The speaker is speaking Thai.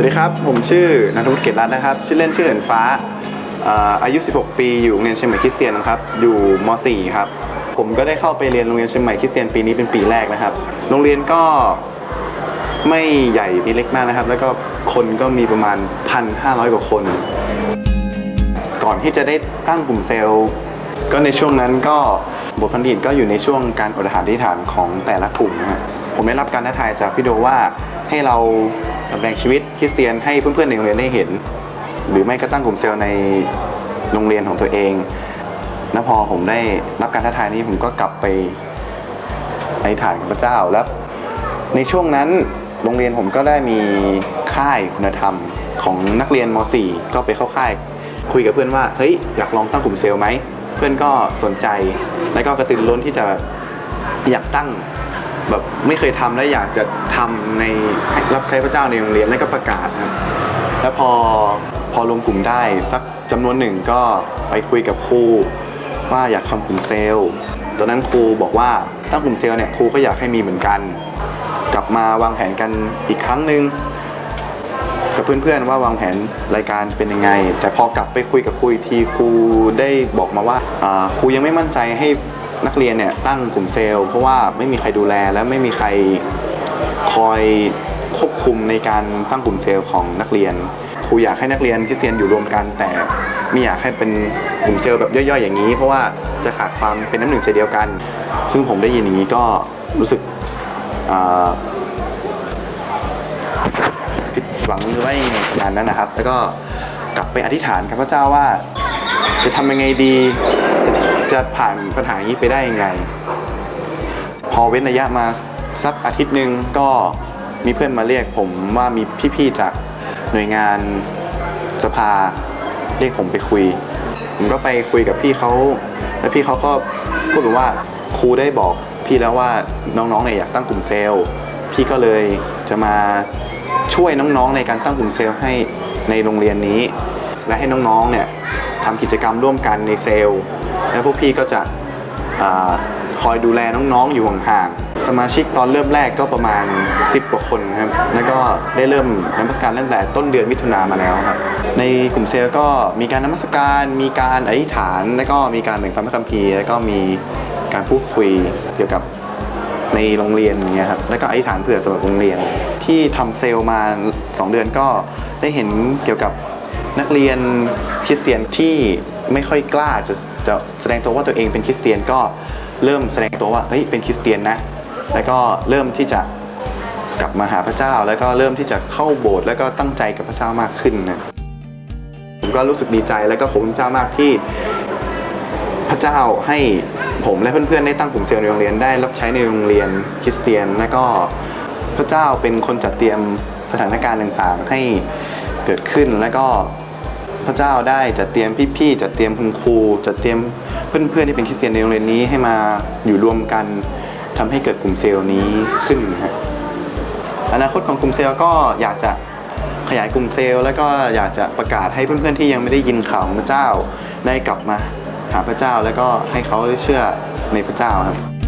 วัสดีครับ ผมชื่อนันทวุฒิเกตรัตน์นะครับ ชื่อเล่นชื่อเหินฟ้าอายุ 16 ปี อยู่โรงเรียนเชียงใหม่คริสเตียนนะครับ อยู่ม .4 ครับ ผมก็ได้เข้าไปเรียนโรงเรียนเชียงใหม่คริสเตียนปีนี้เป็นปีแรกนะครับ โรงเรียนก็ไม่ใหญ่ม่เล็กมากนะครับ แล้วก็คนก็มีประมาณ 1,500 กว่าคน ก่อนที่จะได้ตั้งกลุ่มเซลล์ ก็ในช่วงนั้นก็บทพันธิตก็อยู่ในช่วงการอดอาหารที่ฐานของแต่ละกลุ่มนะผมได้รับการท้าทายจากพี่โดว่าให้เรา ดำเนินชีวิตคริสเตียนให้เพื่อนๆในโรงเรียนได้เห็น หรือไม่ก็ตั้งกลุ่มเซลล์ในโรงเรียนของตัวเองแล้วพอผมได้รับการท้าทายนี้ผมก็กลับไปในฐานของพระเจ้าแล้ว ในช่วงนั้นโรงเรียนผมก็ได้มีค่ายคุณธรรมของนักเรียนม .4 ก็ไปเข้าค่าย คุยกับเพื่อนว่าเฮ้ยอยากลองตั้งกลุ่มเซลล์ไหมเพื่อนก็สนใจ แล้วก็กระตือรือร้นที่จะอยากตั้ง แบบไม่เคยทำและอยากจะทำในรับใช้พระเจ้าในโรงเรียนแล้ก็ประกาศครับแล้วพอพอรวมกลุ่มได้สักจำนวนหนึ่งก็ไปคุยกับครูว่าอยากทำกลุ่มเซลล์ตอนนั้นครูบอกว่าตั้งกลุ่มเซลล์เนี่ยครูก็อยากให้มีเหมือนกัน กลับมาวางแผนกันอีกครั้งหนึ่งกับเพื่อนๆว่าวางแผนรายการเป็นยังไง แต่พอกลับไปคุยกับครูอีกทีครูได้บอกมาว่าครูยังไม่มั่นใจให้ นักเรียนเนี่ยตั้งกลุ่มเซลล์ เพราะว่าไม่มีใครดูแลและไม่มีใครคอยควบคุมในการตั้งกลุ่มเซลล์ของนักเรียนครูอยากให้นักเรียนที่เรียนอยู่รวมกันแต่ไม่อยากให้เป็นกลุ่มเซลล์แบบย่อยๆ อย่างนี้ เพราะว่าจะขาดความเป็นน้ำหนึ่งใจเดียวกัน ซึ่งผมได้ยินอย่างนี้ก็รู้สึกผิดหวังหรือว่ายังไงงานนั้นนะครับ แล้วก็กลับไปอธิษฐานกับพระเจ้าว่า จะทำยังไงดี จะผ่านปัญหานี้ไปได้ยังไง พอเว้นระยะมาสักอาทิตย์หนึ่งก็มีเพื่อนมาเรียกผมว่ามีพี่ๆจากหน่วยงานสภาเรียกผมไปคุย ผมก็ไปคุยกับพี่เขาแล้วพี่เขาก็พูดว่าครูได้บอกพี่แล้วว่าน้องๆเนี่ยอยากตั้งกลุ่มเซลล์ พี่ก็เลยจะมาช่วยน้องๆในการตั้งกลุ่มเซลล์ให้ในโรงเรียนนี้ และให้น้องๆเนี่ย ทำกิจกรรมร่วมกันในเซลล์ แล้วพวกพี่ก็จะอคอยดูแลน้องๆอยู่ห่างๆ สมาชิกตอนเริ่มแรกก็ประมาณ 10 กว่าคนครับ แล้วก็ได้เริ่มนมัสการตั้งแต่ต้นเดือนมิถุนามาแล้วครับ ในกลุ่มเซลล์ก็มีการนมัสการ มีการอธิษฐาน แล้วก็มีการแบ่งปันพระคัมภีร์แล้วก็มีการพูดคุยเกี่ยวกับในโรงเรียนอย่างเงี้ยครับ แล้วก็อธิษฐานเผื่อสำหรับโรงเรียน ที่ทำเซลล์มา 2 เดือนก็ได้เห็นเกี่ยวกับ นักเรียนคริสเตียนที่ไม่ค่อยกล้าจะจะแสดงตัวว่าตัวเองเป็นคริสเตียนก็เริ่มแสดงตัวว่าเฮ้ยเป็นคริสเตียนนะ แล้วก็เริ่มที่จะกลับมาหาพระเจ้า แล้วก็เริ่มที่จะเข้าโบสถ์แล้วก็ตั้งใจกับพระเจ้ามากขึ้นนะผมก็รู้สึกดีใจแล้วก็ขอบคุณพระเจ้ามากที่พระเจ้าให้ผมและเพื่อนๆได้ตั้งกลุ่มเซลล์ในโรงเรียนได้รับใช้ในโรงเรียนคริสเตียน แล้วก็พระเจ้าเป็นคนจัดเตรียมสถานการณ์ต่างๆ ให้ เกิดขึ้นแล้วก็พระเจ้าได้จัดเตรียมพี่ๆจัดเตรียมคุณครูจัดเตรียมเพื่อนๆที่เป็นคริสเตียนในโรงเรียนนี้ให้มาอยู่รวมกันทำให้เกิดกลุ่มเซลล์นี้ขึ้นนะฮะอนาคตของกลุ่มเซลล์ก็อยากจะขยายกลุ่มเซลล์ แล้วก็อยากจะประกาศให้เพื่อนๆที่ยังไม่ได้ยินข่าวของพระเจ้าได้กลับมาหาพระเจ้าแล้วก็ให้เขาได้เชื่อในพระเจ้าครับ